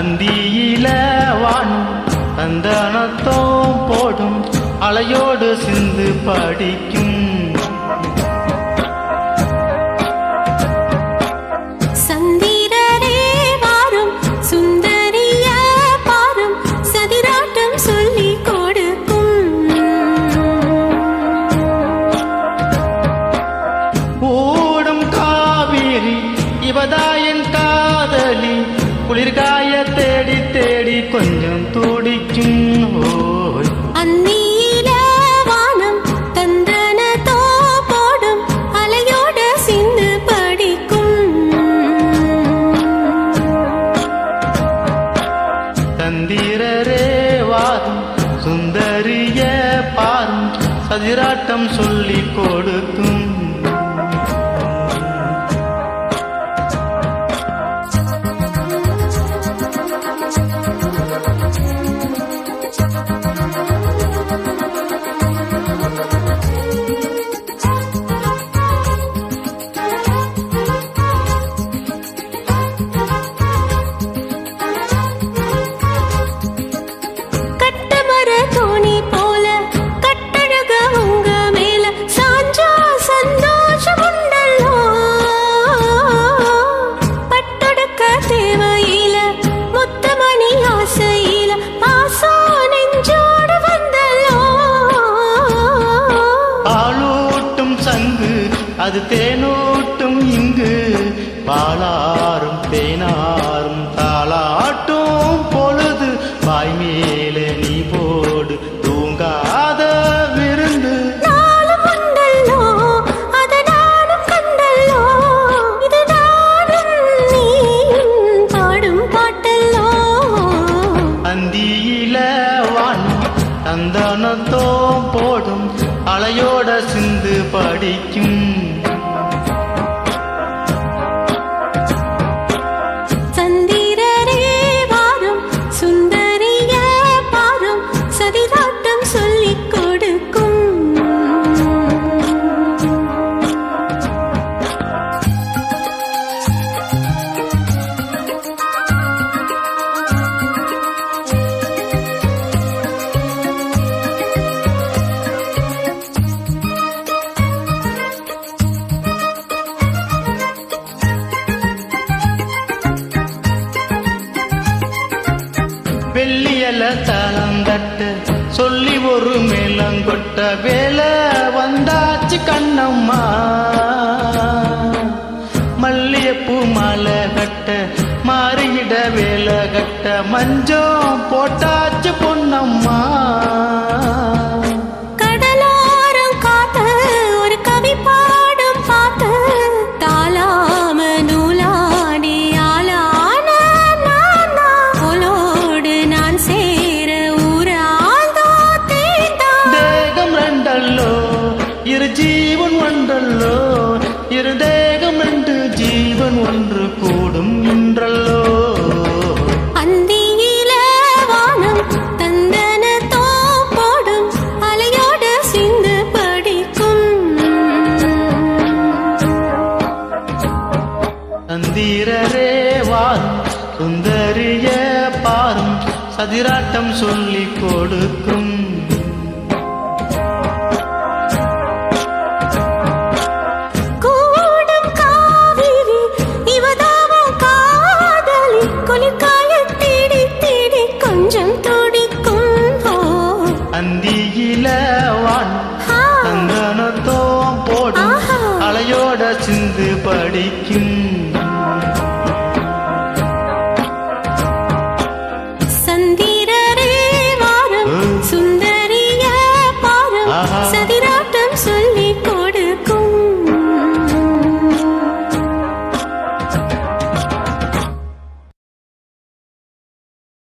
அந்தியில வானும் தந்தனத்தோம் போடும் அலையோடு சிந்து படிக்கும் விளக்கம் சொல்லி கொடுக்கும். அது தேனூட்டும் இங்கு பாலாரும் தேனாரும் தாளாட்டும். பொழுது வாய் மேலே நீ போடு தூங்காத விருந்து. அந்தியில வானும் தந்தனத்தோம் போடும் அலையோட சிந்து படிக்கும். மேல தளம் தட்டு சொல்லி ஒரு மேலங்கொட்ட வேலை வந்தாச்சு கண்ணம்மா. மல்லியப்பூ மாலை கட்ட மாறியிட வேலை கட்ட மஞ்சம் போட்டாச்சு பொன்னம்மா. கூடும் என்றல்லோ. அந்தியில வானம் தந்தன போடும் அலையோட சிந்து படிக்கும். தந்திரரே வாரும் சுந்தரிய பாரும் சதிராட்டம் சொல்லி கொடுக்கும். அந்தியில வான் ஆ. தந்தனத்தோம் போடும். அலையோட சிந்து படிக்கும்